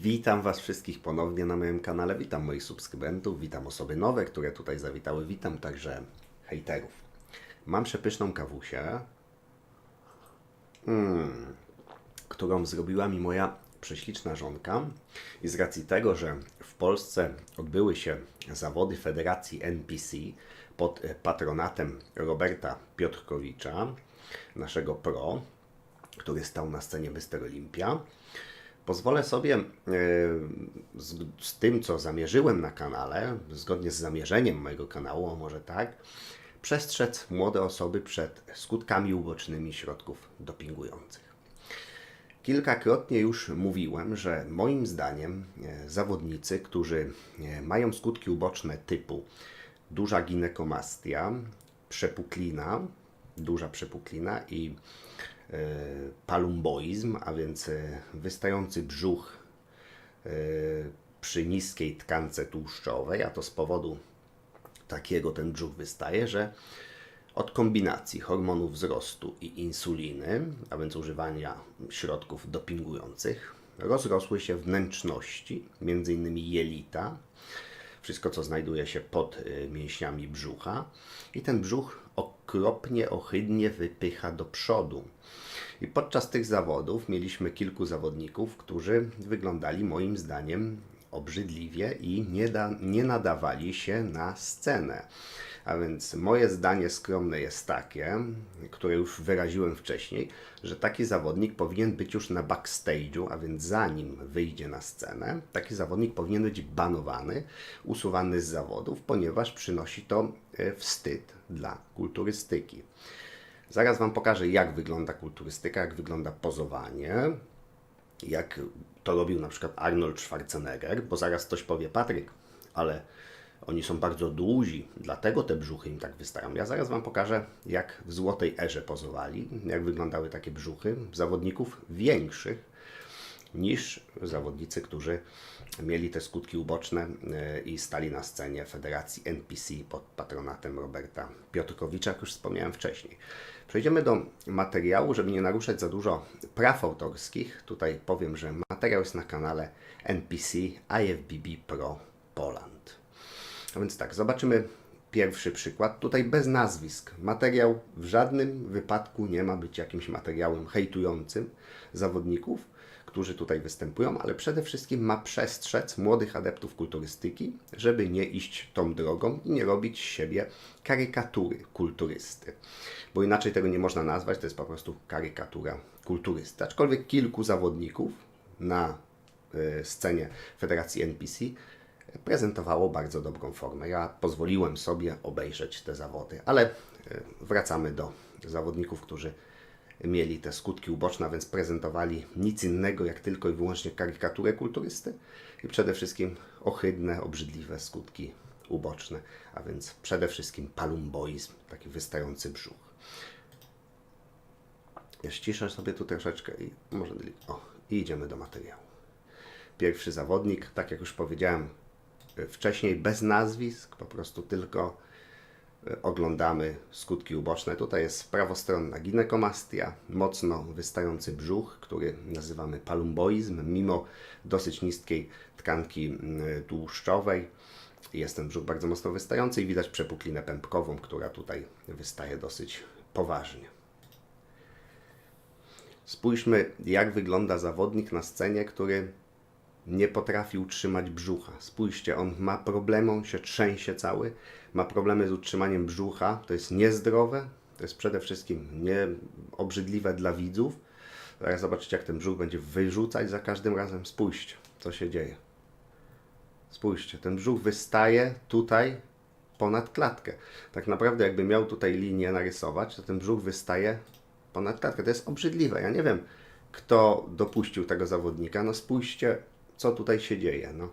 Witam Was wszystkich ponownie na moim kanale. Witam moich subskrybentów, witam osoby nowe, które tutaj zawitały. Witam także hejterów. Mam przepyszną kawusię, mm, którą zrobiła mi moja prześliczna żonka. I z racji tego, że w Polsce odbyły się zawody Federacji NPC pod e, patronatem Roberta Piotrkowicza, naszego pro, który stał na scenie Mister Olympia, pozwolę sobie e, z, z tym, co zamierzyłem na kanale, zgodnie z zamierzeniem mojego kanału, może tak, przestrzec młode osoby przed skutkami ubocznymi środków dopingujących. Kilkakrotnie już mówiłem, że moim zdaniem e, zawodnicy, którzy e, mają skutki uboczne typu duża ginekomastia, przepuklina, duża przepuklina i palumboizm, a więc e, wystający brzuch e, przy niskiej tkance tłuszczowej, a to z powodu takiego ten brzuch wystaje, że od kombinacji hormonów wzrostu i insuliny, a więc używania środków dopingujących, rozrosły się wnętrzności, m.in. jelita, wszystko co znajduje się pod mięśniami brzucha i ten brzuch okropnie, ohydnie wypycha do przodu. I podczas tych zawodów mieliśmy kilku zawodników, którzy wyglądali moim zdaniem obrzydliwie i nie, da, nie nadawali się na scenę. A więc moje zdanie skromne jest takie, które już wyraziłem wcześniej, że taki zawodnik powinien być już na backstage'u, a więc zanim wyjdzie na scenę, taki zawodnik powinien być banowany, usuwany z zawodów, ponieważ przynosi to e, wstyd dla kulturystyki. Zaraz Wam pokażę, jak wygląda kulturystyka, jak wygląda pozowanie, jak to robił na przykład Arnold Schwarzenegger, bo zaraz ktoś powie, Patryk, ale oni są bardzo duzi, dlatego te brzuchy im tak wystają. Ja zaraz Wam pokażę, jak w złotej erze pozowali, jak wyglądały takie brzuchy zawodników większych niż zawodnicy, którzy mieli te skutki uboczne e, i stali na scenie Federacji NPC pod patronatem Roberta Piotrkowicza, jak już wspomniałem wcześniej. Przejdziemy do materiału, żeby nie naruszać za dużo praw autorskich. Tutaj powiem, że materiał jest na kanale NPC IFBB Pro Poland. A więc tak, zobaczymy pierwszy przykład. Tutaj bez nazwisk. Materiał w żadnym wypadku nie ma być jakimś materiałem hejtującym zawodników, którzy tutaj występują, ale przede wszystkim ma przestrzec młodych adeptów kulturystyki, żeby nie iść tą drogą i nie robić siebie karykatury kulturysty. Bo inaczej tego nie można nazwać, to jest po prostu karykatura kulturysty. Aczkolwiek kilku zawodników na y, scenie Federacji NPC prezentowało bardzo dobrą formę. Ja pozwoliłem sobie obejrzeć te zawody, ale e, wracamy do zawodników, którzy mieli te skutki uboczne, a więc prezentowali nic innego jak tylko i wyłącznie karykaturę kulturysty i przede wszystkim ohydne, obrzydliwe skutki uboczne, a więc przede wszystkim palumboizm, taki wystający brzuch. Ja ściszę sobie tu troszeczkę i może o, i idziemy do materiału. Pierwszy zawodnik, tak jak już powiedziałem, wcześniej bez nazwisk, po prostu tylko e, oglądamy skutki uboczne. Tutaj jest prawostronna ginekomastia, mocno wystający brzuch, który nazywamy palumboizm, mimo dosyć niskiej tkanki tłuszczowej. Jest ten brzuch bardzo mocno wystający i widać przepuklinę pępkową, która tutaj wystaje dosyć poważnie. Spójrzmy, jak wygląda zawodnik na scenie, który nie potrafi utrzymać brzucha. Spójrzcie, on ma problemy, on się trzęsie cały, ma problemy z utrzymaniem brzucha, to jest niezdrowe, to jest przede wszystkim nieobrzydliwe dla widzów. Zaraz zobaczycie, jak ten brzuch będzie wyrzucać za każdym razem. Spójrzcie, co się dzieje. Spójrzcie, ten brzuch wystaje tutaj ponad klatkę. Tak naprawdę, jakby miał tutaj linię narysować, to ten brzuch wystaje ponad klatkę. To jest obrzydliwe. Ja nie wiem, kto dopuścił tego zawodnika. No spójrzcie, co tutaj się dzieje. No,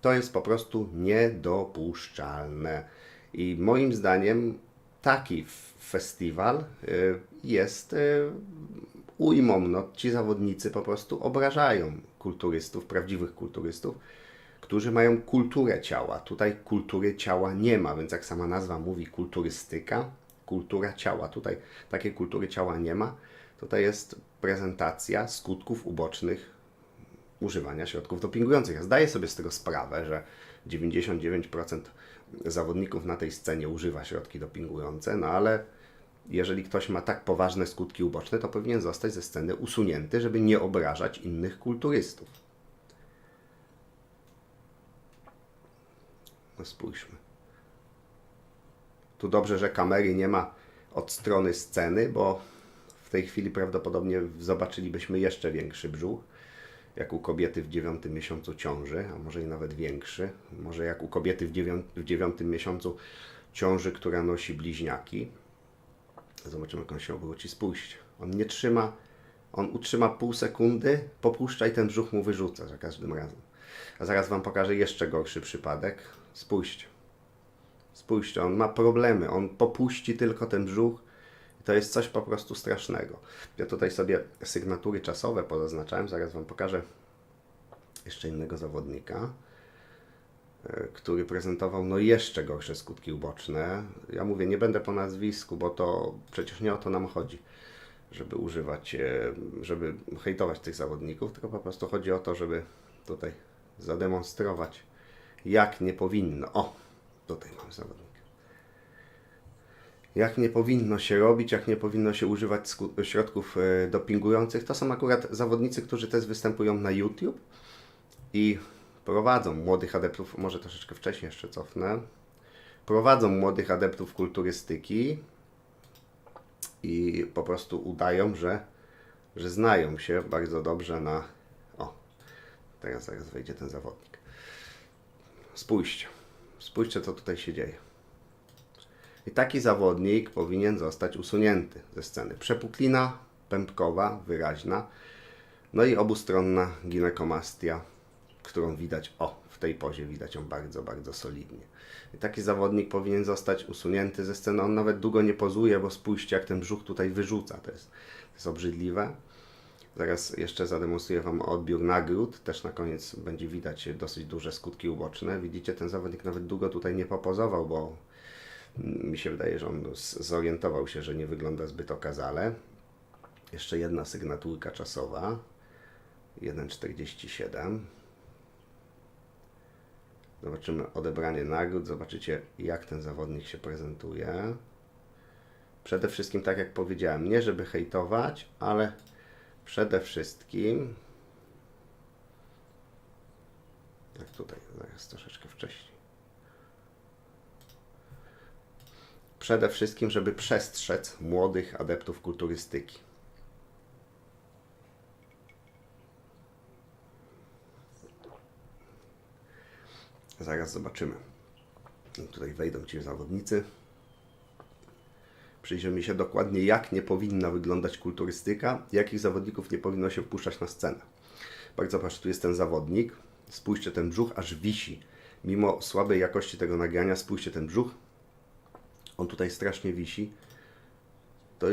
to jest po prostu niedopuszczalne. I moim zdaniem taki festiwal y, jest y, ujmą. No, ci zawodnicy po prostu obrażają kulturystów, prawdziwych kulturystów, którzy mają kulturę ciała. Tutaj kultury ciała nie ma, więc jak sama nazwa mówi, kulturystyka, kultura ciała. Tutaj takiej kultury ciała nie ma. Tutaj jest prezentacja skutków ubocznych używania środków dopingujących. Ja zdaję sobie z tego sprawę, że 99% zawodników na tej scenie używa środki dopingujące, no ale jeżeli ktoś ma tak poważne skutki uboczne, to powinien zostać ze sceny usunięty, żeby nie obrażać innych kulturystów. No spójrzmy. Tu dobrze, że kamery nie ma od strony sceny, bo w tej chwili prawdopodobnie zobaczylibyśmy jeszcze większy brzuch, jak u kobiety w dziewiątym miesiącu ciąży, a może i nawet większy. Może jak u kobiety w, dziewią- w dziewiątym miesiącu ciąży, która nosi bliźniaki. Zobaczymy, jak on się obróci. Spójrzcie. On nie trzyma, on utrzyma pół sekundy, popuszcza i ten brzuch mu wyrzuca za każdym razem. A zaraz Wam pokażę jeszcze gorszy przypadek. Spójrzcie. Spójrzcie, on ma problemy. On popuści tylko ten brzuch. To jest coś po prostu strasznego. Ja tutaj sobie sygnatury czasowe pozaznaczałem. Zaraz Wam pokażę jeszcze innego zawodnika, e, który prezentował no jeszcze gorsze skutki uboczne. Ja mówię, nie będę po nazwisku, bo to przecież nie o to nam chodzi, żeby używać, e, żeby hejtować tych zawodników, tylko po prostu chodzi o to, żeby tutaj zademonstrować, jak nie powinno. O, tutaj mamy zawodnika jak nie powinno się robić, jak nie powinno się używać środków e, dopingujących. To są akurat zawodnicy, którzy też występują na YouTube i prowadzą młodych adeptów, może troszeczkę wcześniej jeszcze cofnę, prowadzą młodych adeptów kulturystyki i po prostu udają, że, że znają się bardzo dobrze na... O, teraz zaraz wejdzie ten zawodnik. Spójrzcie, spójrzcie co tutaj się dzieje. I taki zawodnik powinien zostać usunięty ze sceny. Przepuklina pępkowa, wyraźna, no i obustronna ginekomastia, którą widać, o, w tej pozie widać ją bardzo, bardzo solidnie. I taki zawodnik powinien zostać usunięty ze sceny. On nawet długo nie pozuje, bo spójrzcie, jak ten brzuch tutaj wyrzuca. To jest, to jest obrzydliwe. Zaraz jeszcze zademonstruję Wam odbiór nagród. Też na koniec będzie widać dosyć duże skutki uboczne. Widzicie, ten zawodnik nawet długo tutaj nie popozował, bo mi się wydaje, że on zorientował się, że nie wygląda zbyt okazale. Jeszcze jedna sygnaturka czasowa. 1,47. Zobaczymy odebranie nagród. Zobaczycie, jak ten zawodnik się prezentuje. Przede wszystkim, tak jak powiedziałem, nie żeby hejtować, ale przede wszystkim. Jak tutaj, zaraz troszeczkę wcześniej. Przede wszystkim, żeby przestrzec młodych adeptów kulturystyki. Zaraz zobaczymy. Tutaj wejdą ci zawodnicy. Przyjrzymy się dokładnie, jak nie powinna wyglądać kulturystyka, jakich zawodników nie powinno się wpuszczać na scenę. Bardzo proszę, tu jest ten zawodnik. Spójrzcie, ten brzuch aż wisi. Mimo słabej jakości tego nagrania, spójrzcie, ten brzuch on tutaj strasznie wisi, to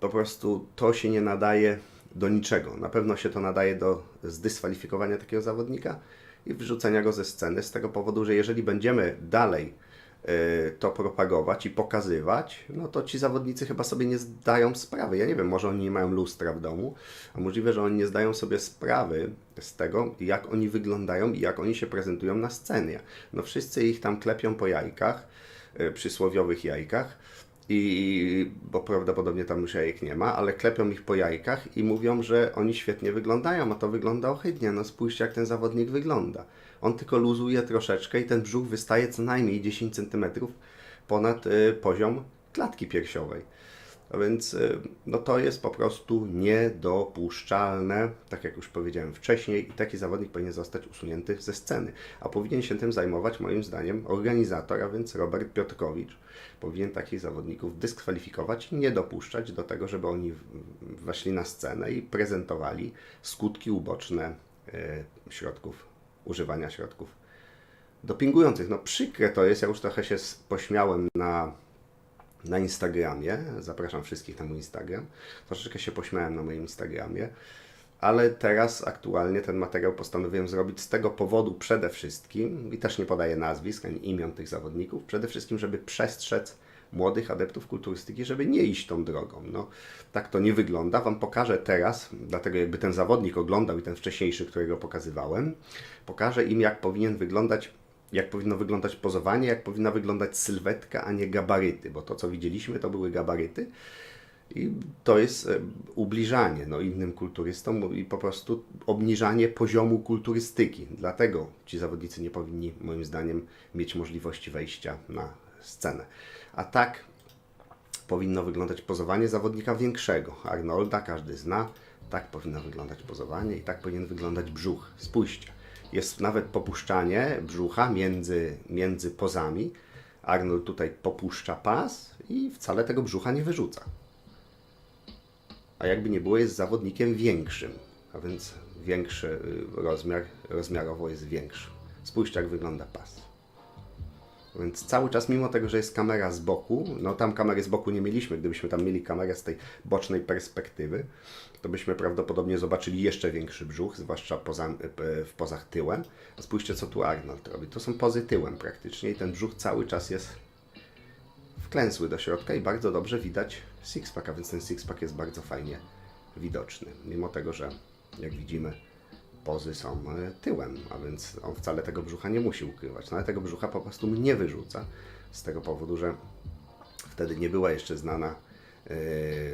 po prostu to się nie nadaje do niczego. Na pewno się to nadaje do zdyskwalifikowania takiego zawodnika i wyrzucenia go ze sceny z tego powodu, że jeżeli będziemy dalej y, to propagować i pokazywać, no to ci zawodnicy chyba sobie nie zdają sprawy. Ja nie wiem, może oni nie mają lustra w domu, a możliwe, że oni nie zdają sobie sprawy z tego, jak oni wyglądają i jak oni się prezentują na scenie. No wszyscy ich tam klepią po jajkach, przysłowiowych jajkach. I bo prawdopodobnie tam już jajek nie ma, ale klepią ich po jajkach i mówią, że oni świetnie wyglądają, a to wygląda ohydnie. No spójrzcie, jak ten zawodnik wygląda. On tylko luzuje troszeczkę i ten brzuch wystaje co najmniej 10 cm ponad y, poziom klatki piersiowej. A więc y, no to jest po prostu niedopuszczalne, tak jak już powiedziałem wcześniej, i taki zawodnik powinien zostać usunięty ze sceny. A powinien się tym zajmować, moim zdaniem, organizator, a więc Robert Piotrkowicz. Powinien takich zawodników dyskwalifikować i nie dopuszczać do tego, żeby oni weszli na scenę i prezentowali skutki uboczne y, środków, używania środków dopingujących. No przykre to jest, ja już trochę się pośmiałem na na Instagramie. Zapraszam wszystkich na mój Instagram. Troszeczkę się pośmiałem na moim Instagramie, ale teraz aktualnie ten materiał postanowiłem zrobić z tego powodu przede wszystkim, i też nie podaję nazwisk ani imion tych zawodników, przede wszystkim, żeby przestrzec młodych adeptów kulturystyki, żeby nie iść tą drogą. No, tak to nie wygląda. Wam pokażę teraz, dlatego jakby ten zawodnik oglądał i ten wcześniejszy, którego pokazywałem, pokażę im, jak powinien wyglądać jak powinno wyglądać pozowanie, jak powinna wyglądać sylwetka, a nie gabaryty, bo to, co widzieliśmy, to były gabaryty. I to jest e, ubliżanie no, innym kulturystom i po prostu obniżanie poziomu kulturystyki. Dlatego ci zawodnicy nie powinni, moim zdaniem, mieć możliwości wejścia na scenę. A tak powinno wyglądać pozowanie zawodnika większego. Arnolda każdy zna, tak powinno wyglądać pozowanie i tak powinien wyglądać brzuch. Spójrzcie, jest nawet popuszczanie brzucha między, między pozami. Arnold tutaj popuszcza pas i wcale tego brzucha nie wyrzuca a jakby nie było, jest zawodnikiem większym, a więc większy y, rozmiar, rozmiarowo jest większy. Spójrzcie, jak wygląda pas. Więc cały czas, mimo tego, że jest kamera z boku, no tam kamery z boku nie mieliśmy, gdybyśmy tam mieli kamerę z tej bocznej perspektywy, to byśmy prawdopodobnie zobaczyli jeszcze większy brzuch, zwłaszcza poza, y, w pozach tyłem. A spójrzcie, co tu Arnold robi. To są pozy tyłem praktycznie i ten brzuch cały czas jest wklęsły do środka i bardzo dobrze widać sixpack, a więc ten sixpack jest bardzo fajnie widoczny. Mimo tego, że jak widzimy pozy są e, tyłem, a więc on wcale tego brzucha nie musi ukrywać. No ale tego brzucha po prostu nie wyrzuca z tego powodu, że wtedy nie była jeszcze znana, e,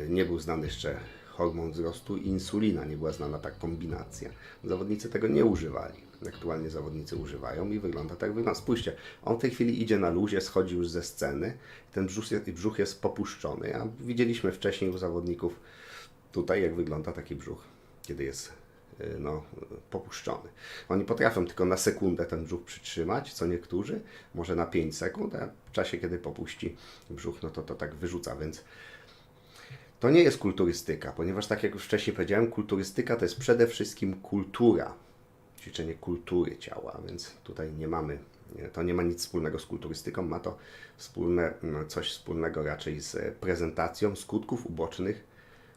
nie był znany jeszcze hormon wzrostu i insulina, nie była znana ta kombinacja. Zawodnicy tego nie używali. Aktualnie zawodnicy używają i wygląda tak wygląda. Spójrzcie, on w tej chwili idzie na luzie, schodzi już ze sceny, ten brzuch jest, brzuch jest popuszczony, a widzieliśmy wcześniej u zawodników tutaj, jak wygląda taki brzuch, kiedy jest no, popuszczony. Oni potrafią tylko na sekundę ten brzuch przytrzymać, co niektórzy, może na 5 sekund, a w czasie, kiedy popuści brzuch, no to to tak wyrzuca, więc to nie jest kulturystyka, ponieważ tak jak już wcześniej powiedziałem, kulturystyka to jest przede wszystkim kultura, ćwiczenie kultury ciała, więc tutaj nie mamy, to nie ma nic wspólnego z kulturystyką, ma to wspólne, no, coś wspólnego raczej z prezentacją skutków ubocznych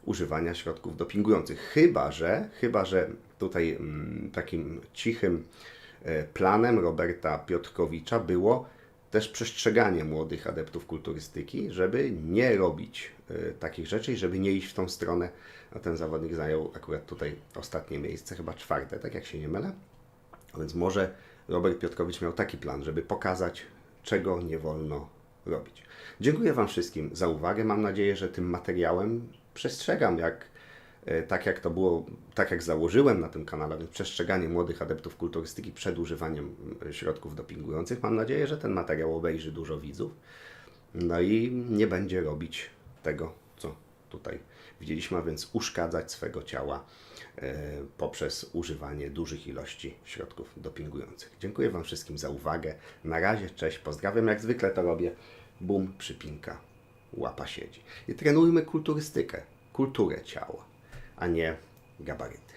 używania środków dopingujących. Chyba, że, chyba, że tutaj mm, takim cichym e, planem Roberta Piotrkowicza było też przestrzeganie młodych adeptów kulturystyki, żeby nie robić y, takich rzeczy i żeby nie iść w tą stronę. A ten zawodnik zajął akurat tutaj ostatnie miejsce, chyba czwarte, tak jak się nie mylę. A więc może Robert Piotrkowicz miał taki plan, żeby pokazać, czego nie wolno robić. Dziękuję Wam wszystkim za uwagę. Mam nadzieję, że tym materiałem przestrzegam, jak E, tak jak to było, tak jak założyłem na tym kanale, więc przestrzeganie młodych adeptów kulturystyki przed używaniem mm, środków dopingujących. Mam nadzieję, że ten materiał obejrzy dużo widzów. No i nie będzie robić tego, co tutaj widzieliśmy, a więc uszkadzać swego ciała e, poprzez używanie dużych ilości środków dopingujących. Dziękuję Wam wszystkim za uwagę. Na razie, cześć, pozdrawiam. Jak zwykle to robię. Bum, przypinka, łapa siedzi. I trenujmy kulturystykę, kulturę ciała a nie gabaryty.